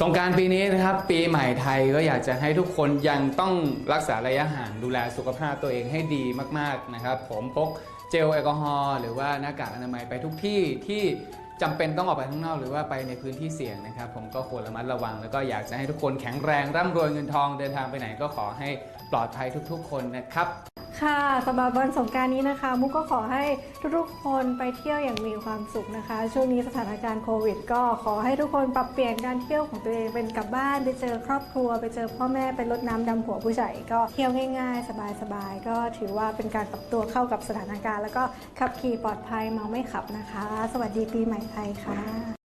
สงการปีนี้นะครับ ปีใหม่ไทยก็อยากจะให้ทุกคนยังต้องรักษาระยะห่างดูแลสุขภาพตัวเองให้ดีมากๆนะครับ ผมพกเจลแอลกอฮอล์หรือว่าหน้ากากอนามัยไปทุกที่ที่จำเป็นต้องออกไปข้างนอกหรือว่าไปในพื้นที่เสี่ยงนะครับ ผมก็ควรระมัดระวัง แล้วก็อยากจะให้ทุกคนแข็งแรงร่ำรวยเงินทองเดินทางไปไหนก็ขอให้ปลอดภัยทุก ๆ คนนะครับ ค่ะสำหรับวันสงการนี้นะคะ มุกก็ขอให้ทุกๆคนไปเที่ยวอย่างมีความสุขนะคะ ช่วงนี้สถานการณ์โควิด ก็ขอให้ทุกคนปรับเปลี่ยนการเที่ยวของตัวเองเป็นกลับบ้านไปเจอครอบครัว ไปเจอพ่อแม่ไปรดน้ำดำหัวผู้ใหญ่ก็เที่ยวง่ายๆ สบายๆ ก็ถือว่าเป็นการปรับตัวเข้ากับสถานการณ์ แล้วก็ขับขี่ปลอดภัยเมาไม่ขับนะคะ สวัสดีปีใหม่ไทยค่ะ